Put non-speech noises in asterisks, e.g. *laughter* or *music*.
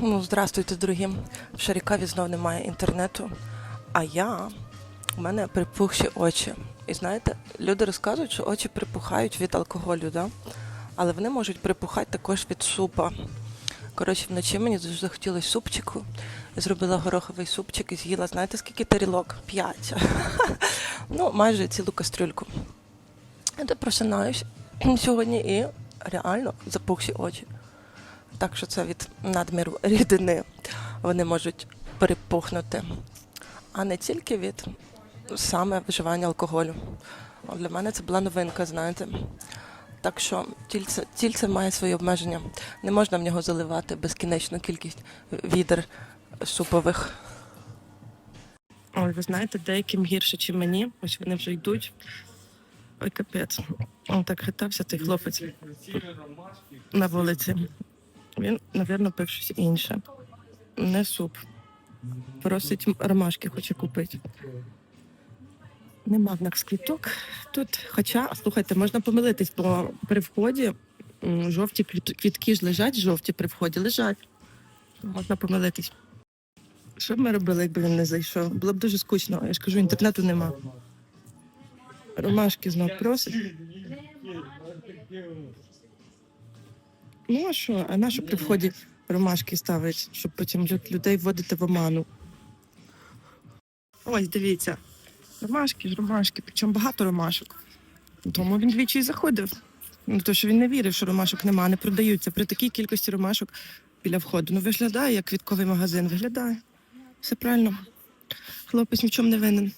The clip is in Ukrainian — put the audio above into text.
Ну, здравствуйте, дорогі. В Шарікаві знов немає інтернету. А я у мене припухші очі. І знаєте, люди розказують, що очі припухають від алкоголю, да? але вони можуть припухати також від супа. Коротше, вночі мені дуже захотілося супчику. Я зробила гороховий супчик і з'їла, знаєте, скільки тарілок? П'ять. *laughs* ну, майже цілу кастрюльку. Я просинаюсь *clears throat* сьогодні і реально запухші очі. Так що це від надміру *laughs* рідини вони можуть перепухнути, а не тільки від саме вживання алкоголю. Для мене це була новинка, знаєте. Так що тільце, тільце має свої обмеження. Не можна в нього заливати безкінечну кількість відер супових. Ой, ви знаєте, деяким гірше, ніж мені. Ось вони вже йдуть. Ой, капець. Он так хитався цей хлопець на вулиці. Він, напевно, пив щось інше. Не суп. Просить ромашки, хоче купити. Нема в нас квіток тут. Хоча, слухайте, можна помилитись, бо при вході жовті квітки ж лежать, жовті при вході лежать. Можна помилитись. Що б ми робили, якби він не зайшов? Було б дуже скучно. Я ж кажу, інтернету нема. Ромашки знов просить. Ну а що? А на що при вході ромашки ставить, щоб потім лю- людей вводити в оману? Ось дивіться. Ромашки ж ромашки, причому багато ромашок. Тому він двічі й заходив. Ну, то, що він не вірив, що ромашок нема, не продаються при такій кількості ромашок біля входу. Ну, виглядає як квітковий магазин, виглядає. Все правильно. Хлопець ні в чому не винен.